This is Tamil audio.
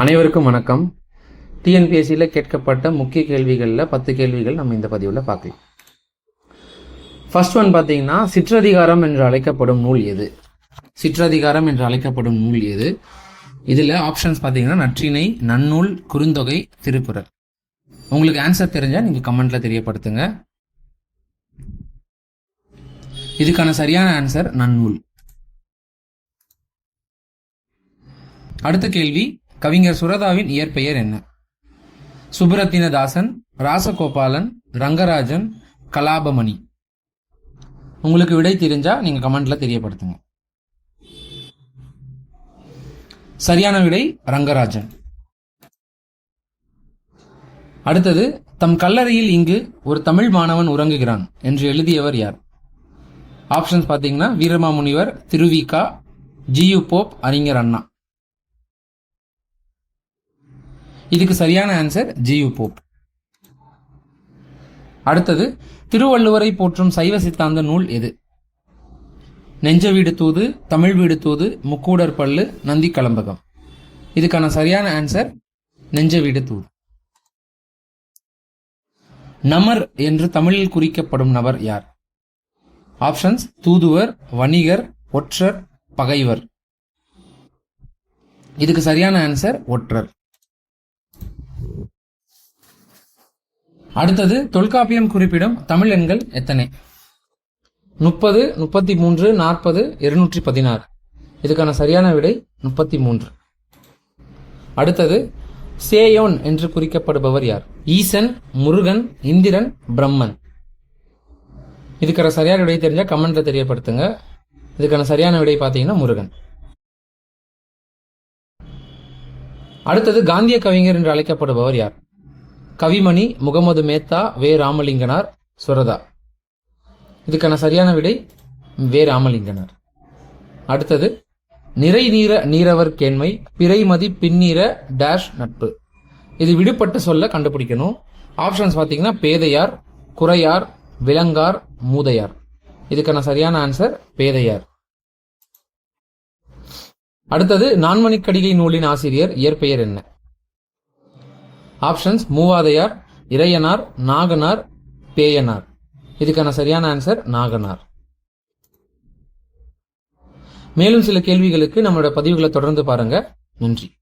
அனைவருக்கும் வணக்கம். டிஎன்பிஎஸ்சியில் கேட்கப்பட்ட முக்கிய கேள்விகளில் பத்து கேள்விகள் நம்ம இந்த பதிவில் பார்க்கலாம். ஃபர்ஸ்ட் ஒன் பார்த்தீங்கன்னா சிற்றதிகாரம் என்று அழைக்கப்படும் நூல் எது? சிற்றதிகாரம் என்று அழைக்கப்படும் நூல் எது? இதில் ஆப்ஷன்ஸ் பார்த்தீங்கன்னா நற்றினை நன்னூல் குறுந்தொகை திருக்குறள். உங்களுக்கு ஆன்சர் தெரிஞ்சால் நீங்கள் கமெண்ட்டில் தெரியப்படுத்துங்க. இதுக்கான சரியான ஆன்சர் நன்னூல். அடுத்த கேள்வி கவிஞர் சுரதாவின் இயற்பெயர் என்ன? சுப்ரத்தினதாசன் ராசகோபாலன் ரங்கராஜன் கலாபமணி. உங்களுக்கு விடை தெரிஞ்சா நீங்க கமெண்ட்ல தெரியப்படுத்துங்க. சரியான விடை ரங்கராஜன். அடுத்தது தம் கல்லறையில் இங்கு ஒரு தமிழ் மாணவன் உறங்குகிறான் என்று எழுதியவர் யார்? ஆப்ஷன்ஸ் பார்த்தீங்கன்னா வீரமாமுனிவர் திருவிகா ஜியு போப் அறிஞர் அண்ணா. இதுக்கு சரியான ஆன்சர் ஜியு போப். அடுத்தது திருவள்ளுவரை போற்றும் சைவ சித்தாந்த நூல் எது? நெஞ்ச வீடு தூது தமிழ் வீடு தூது முக்கூடர் பல்லு நந்தி கலம்பகம். இதுக்கான சரியான ஆன்சர் நெஞ்ச வீடு தூது. நமர் என்று தமிழில் குறிக்கப்படும் நபர் யார்? ஆப்ஷன்ஸ் தூதுவர் வணிகர் ஒற்றர் பகைவர். இதுக்கு சரியான ஆன்சர் ஒற்றர். அடுத்தது தொல்காப்பியம் குறிப்பிடும் தமிழ் எண்கள் எத்தனை? முப்பது முப்பத்தி மூன்று நாற்பது இருநூற்றி பதினாறு இதுக்கான சரியான விடை முப்பத்தி மூன்று அடுத்தது சேயோன் என்று குறிக்கப்படுபவர் யார்? ஈசன் முருகன் இந்திரன் பிரம்மன். இதுக்கான சரியான விடை தெரிஞ்சால் கமெண்ட்ல தெரியப்படுத்துங்க. இதுக்கான சரியான விடை பார்த்தீங்கன்னா முருகன். அடுத்தது காந்திய கவிஞர் என்று அழைக்கப்படுபவர் யார்? கவிமணி முகமது மேத்தா வே. ராமலிங்கனார் சுரதா. இதுக்கான சரியான விடை வே. ராமலிங்கனார். அடுத்தது நிறை நீர நீரவர் கேண்மை பிறைமதி பின்னீர டேஷ் நட்பு. இது விடுபட்டு சொல்ல கண்டுபிடிக்கணும். ஆப்ஷன்ஸ் பார்த்தீங்கன்னா பேதையார் குறையார் விலங்கார் மூதையார். இதுக்கான சரியான ஆன்சர் பேதையார். அடுத்தது நான்மணிக்கடிகை நூலின் ஆசிரியர் இயற்பெயர் என்ன? ஆப்ஷன்ஸ் மூவாதையார் இறையனார் நாகனார் பேயனார். இதுக்கான சரியான ஆன்சர் நாகனார். மேலும் சில கேள்விகளுக்கு நம்மளோட பதிவுகளை தொடர்ந்து பாருங்க. நன்றி.